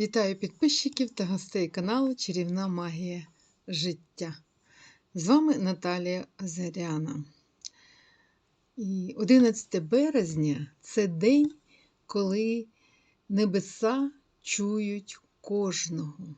Вітаю підписчиків та гостей каналу Чарівна Магія життя. З вами Наталія Озаряна. І 11 березня це день, коли небеса чують кожного.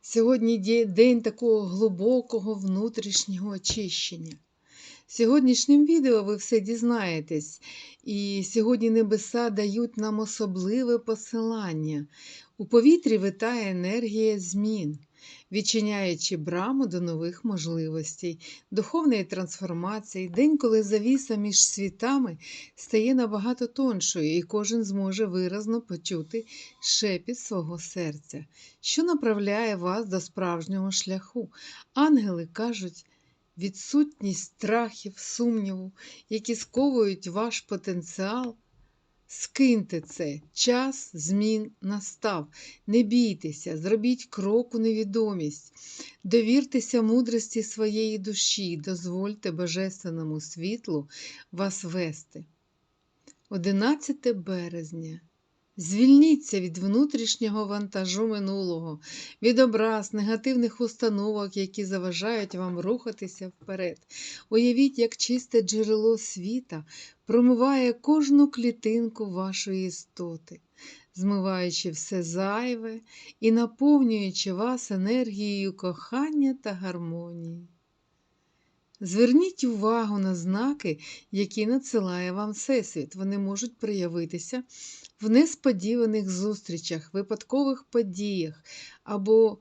Сьогодні день такого глибокого внутрішнього очищення. Сьогоднішнім відео ви все дізнаєтесь, і сьогодні небеса дають нам особливе посилання. У повітрі витає енергія змін, відчиняючи браму до нових можливостей, духовної трансформації, день, коли завіса між світами стає набагато тоншою, і кожен зможе виразно почути шепіт свого серця, що направляє вас до справжнього шляху. Ангели кажуть, відсутність страхів, сумніву, які сковують ваш потенціал. Скиньте це, час змін настав. Не бійтеся, зробіть крок у невідомість, довіртеся мудрості своєї душі, дозвольте Божественному світлу вас вести. 11 березня. Звільніться від внутрішнього вантажу минулого, від образ, негативних установок, які заважають вам рухатися вперед. Уявіть, як чисте джерело світа промиває кожну клітинку вашої істоти, змиваючи все зайве і наповнюючи вас енергією кохання та гармонії. Зверніть увагу на знаки, які надсилає вам Всесвіт. Вони можуть проявитися в несподіваних зустрічах, випадкових подіях або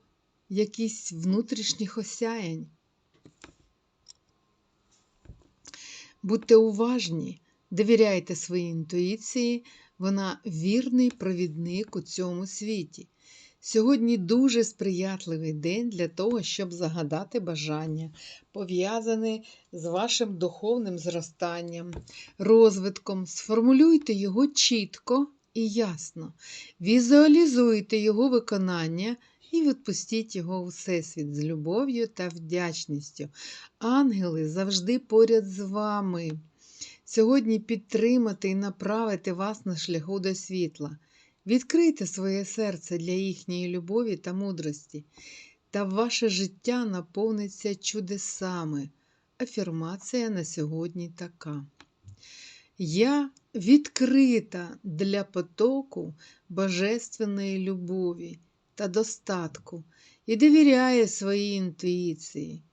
якісь внутрішніх осяянь. Будьте уважні, довіряйте своїй інтуїції, вона вірний провідник у цьому світі. Сьогодні дуже сприятливий день для того, щоб загадати бажання, пов'язане з вашим духовним зростанням, розвитком. Сформулюйте його чітко і ясно. Візуалізуйте його виконання і відпустіть його у всесвіт з любов'ю та вдячністю. Ангели завжди поряд з вами. Сьогодні підтримати і направити вас на шляху до світла. Відкрийте своє серце для їхньої любові та мудрості, та ваше життя наповниться чудесами. Афірмація на сьогодні така. Я відкрита для потоку божественної любові та достатку і довіряю своїй інтуїції,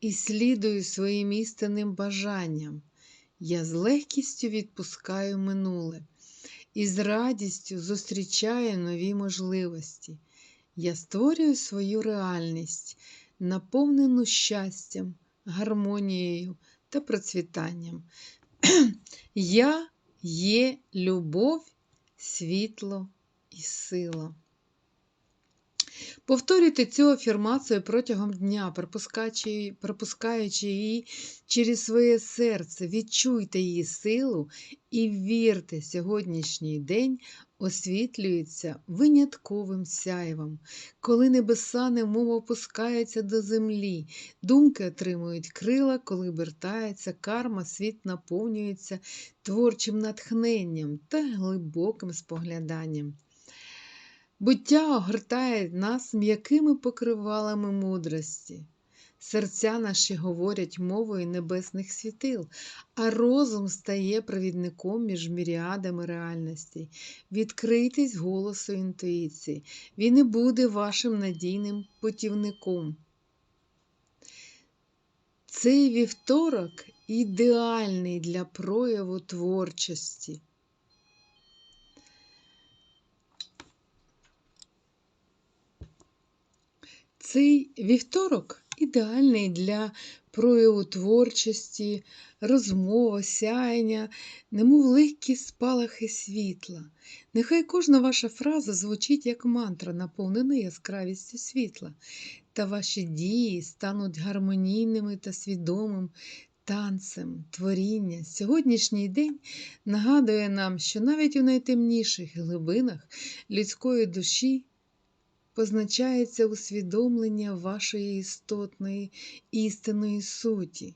і слідую своїм істинним бажанням. Я з легкістю відпускаю минуле і з радістю зустрічаю нові можливості. Я створюю свою реальність, наповнену щастям, гармонією та процвітанням. Я є любов, світло і сила. Повторюйте цю афірмацію протягом дня, пропускаючи, її через своє серце, відчуйте її силу і вірте, сьогоднішній день освітлюється винятковим сяйвом, коли небеса немов опускаються до землі, думки отримують крила, коли обертається карма, світ наповнюється творчим натхненням та глибоким спогляданням. Буття огортає нас м'якими покривалами мудрості. Серця наші говорять мовою небесних світил, а розум стає провідником між міріадами реальностей. Відкритись голосу інтуїції. Він і буде вашим надійним путівником. Цей вівторок ідеальний для прояву творчості. Цей вівторок ідеальний для прояву творчості, розмови, сяєння, немов легкі спалахи світла. Нехай кожна ваша фраза звучить як мантра, наповнена яскравістю світла, та ваші дії стануть гармонійними та свідомим танцем, творіння. Сьогоднішній день нагадує нам, що навіть у найтемніших глибинах людської душі позначається усвідомлення вашої істотної істинної суті,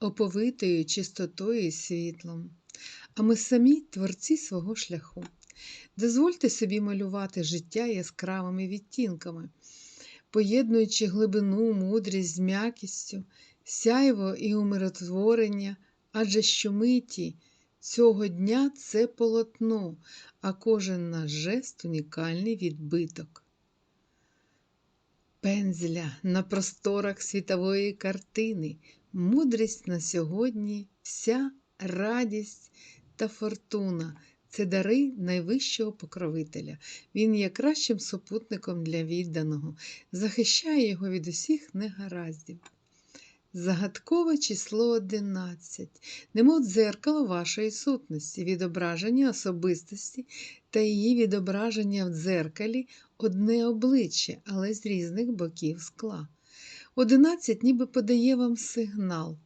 оповитою чистотою і світлом. А ми самі творці свого шляху. Дозвольте собі малювати життя яскравими відтінками, поєднуючи глибину, мудрість з м'якістю, сяйво і умиротворення, адже щомиті цього дня це полотно, а кожен наш жест унікальний відбиток. Пензля на просторах світової картини, мудрість на сьогодні, вся радість та фортуна це дари найвищого покровителя. Він є кращим супутником для відданого, захищає його від усіх негараздів. Загадкове число 11, немов дзеркало вашої сутності, відображення особистості та її відображення в дзеркалі одне обличчя, але з різних боків скла. 11 ніби подає вам сигнал.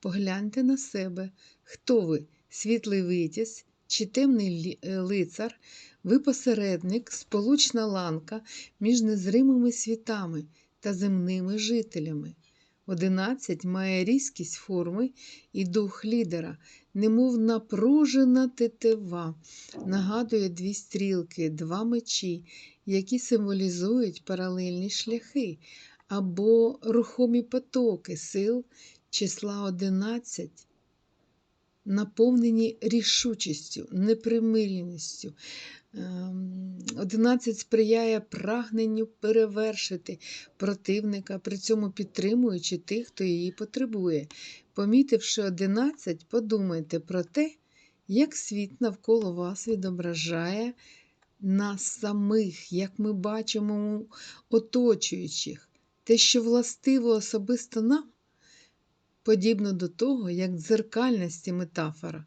Погляньте на себе, хто ви, світлий витязь чи темний лицар, ви посередник, сполучна ланка між незримими світами та земними жителями. Одинадцять має різкість форми і дух лідера, немов напружена тетива, нагадує дві стрілки, два мечі, які символізують паралельні шляхи або рухомі потоки сил числа одинадцять, наповнені рішучістю, непримиреністю. Ем, одинадцять сприяє прагненню перевершити противника, при цьому підтримуючи тих, хто її потребує. Помітивши одинадцять, подумайте про те, як світ навколо вас відображає нас самих, як ми бачимо оточуючих, те, що властиво особисто нам, подібно до того, як дзеркальність метафора.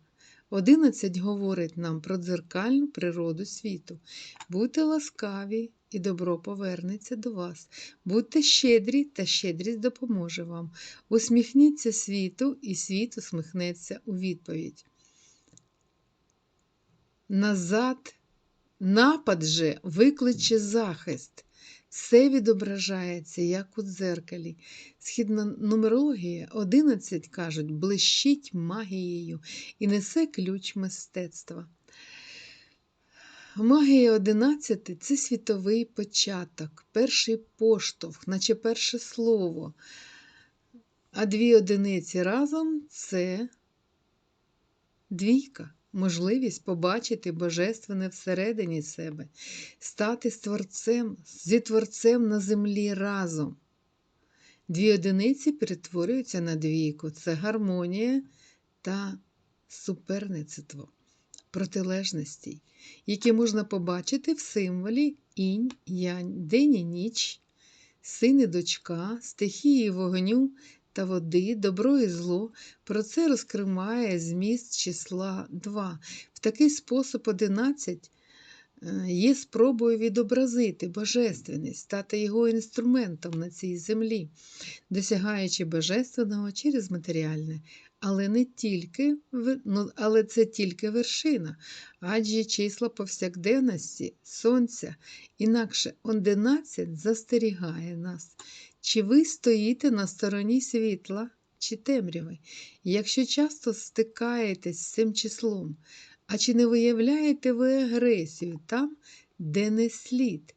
Одинадцять говорить нам про дзеркальну природу світу. Будьте ласкаві, і добро повернеться до вас. Будьте щедрі, та щедрість допоможе вам. Усміхніться світу, і світ усміхнеться у відповідь. Назад, напад же викличе захист. Все відображається, як у дзеркалі. Східна нумерологія 11, кажуть, блищить магією і несе ключ мистецтва. Магія 11 це світовий початок, перший поштовх, наче перше слово. А дві одиниці разом це двійка можливість побачити Божественне всередині себе, стати створцем, зі творцем на землі разом. Дві одиниці перетворюються на двійку це гармонія та суперництво, протилежності, які можна побачити в символі інь, янь, день і ніч, син і дочка, стихії вогню та води, добро і зло, про це розкриває зміст числа 2. В такий спосіб 11 е, є спробою відобразити божественність, стати його інструментом на цій землі, досягаючи божественного через матеріальне. Але не тільки, ну, але це тільки вершина, адже числа повсякденності, сонця, інакше 11 застерігає нас. Чи ви стоїте на стороні світла чи темряви, якщо часто стикаєтесь з цим числом, а чи не виявляєте ви агресію там, де не слід?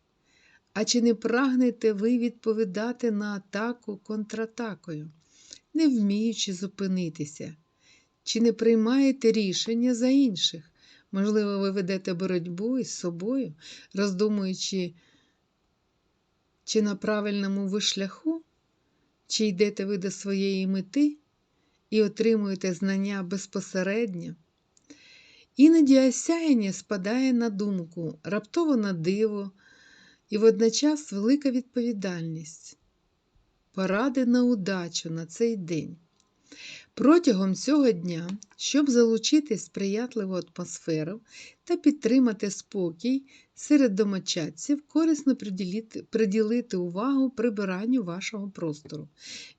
А чи не прагнете ви відповідати на атаку контратакою, не вміючи зупинитися? Чи не приймаєте рішення за інших? Можливо, ви ведете боротьбу із собою, роздумуючи чи на правильному ви шляху, чи йдете ви до своєї мети і отримуєте знання безпосередньо. Іноді осяяння спадає на думку, раптово на диво і водночас велика відповідальність, поради на удачу на цей день. Протягом цього дня, щоб залучити сприятливу атмосферу та підтримати спокій серед домочадців, корисно приділити, приділити увагу прибиранню вашого простору.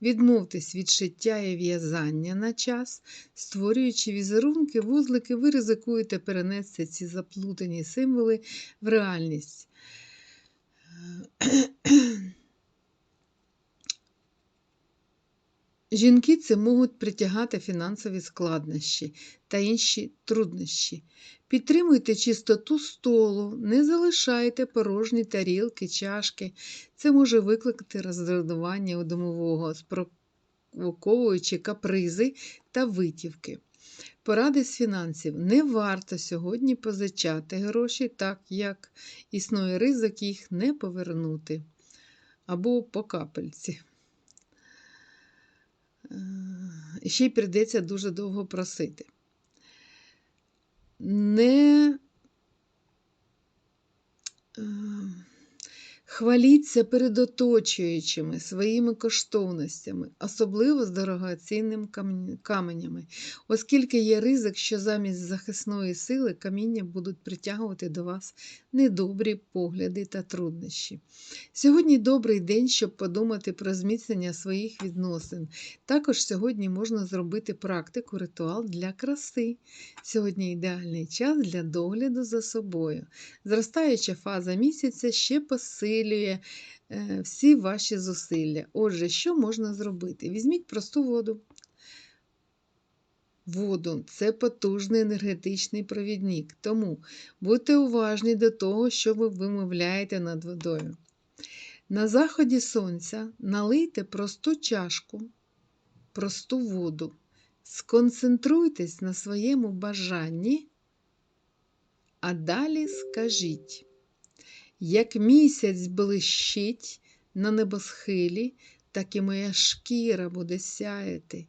Відмовтесь від шиття і в'язання на час, створюючи візерунки, вузлики, ви ризикуєте перенести ці заплутані символи в реальність. Жінки це можуть притягати фінансові складнощі та інші труднощі. Підтримуйте чистоту столу, не залишайте порожні тарілки, чашки. Це може викликати роздратування у домового, спровоковуючи капризи та витівки. Поради з фінансів. Не варто сьогодні позичати гроші, так як існує ризик їх не повернути або по капельці. Е, І ще й прийдеться дуже довго просити. Не е, хваліться перед оточуючими своїми коштовностями, особливо з дорогоцінним каменями, оскільки є ризик, що замість захисної сили каміння будуть притягувати до вас недобрі погляди та труднощі. Сьогодні добрий день, щоб подумати про зміцнення своїх відносин. Також сьогодні можна зробити практику ритуал для краси. Сьогодні ідеальний час для догляду за собою. Зростаюча фаза місяця ще посилює е, всі ваші зусилля. Отже, що можна зробити? Візьміть просту воду. Воду це потужний енергетичний провідник, тому будьте уважні до того, що ви вимовляєте над водою. На заході сонця налийте просту чашку, просту воду. Сконцентруйтесь на своєму бажанні, а далі скажіть, як місяць блищить на небосхилі, так і моя шкіра буде сяяти.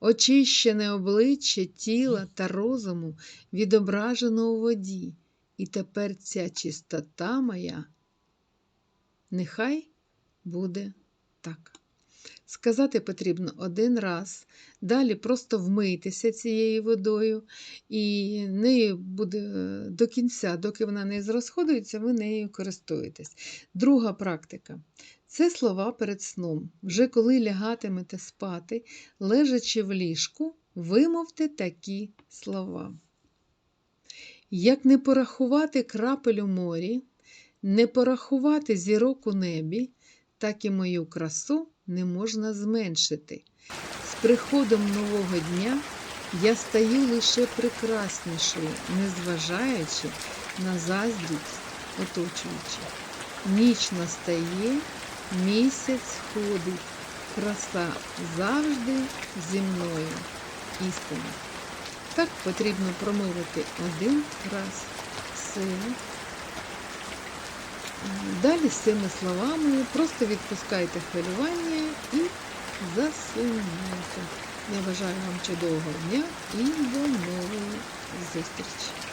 Очищене обличчя тіла та розуму відображено у воді, і тепер ця чистота моя нехай буде так. Сказати потрібно один раз, далі просто вмийтеся цією водою, і нею буде до кінця, доки вона не зрозходується, ви нею користуєтесь. Друга практика це слова перед сном. Вже коли лягатимете спати, лежачи в ліжку, вимовте такі слова. Як не порахувати крапель у морі, не порахувати зірок у небі, так і мою красу не можна зменшити. З приходом нового дня я стаю лише прекраснішою, незважаючи на заздрість оточуючих. Ніч настає, місяць ходить, краса завжди зі мною. Істина. Так потрібно промовити один раз силу. Далі з цими словами просто відпускайте хвилювання і засинайте. Я бажаю вам чудового дня і до нової зустрічі!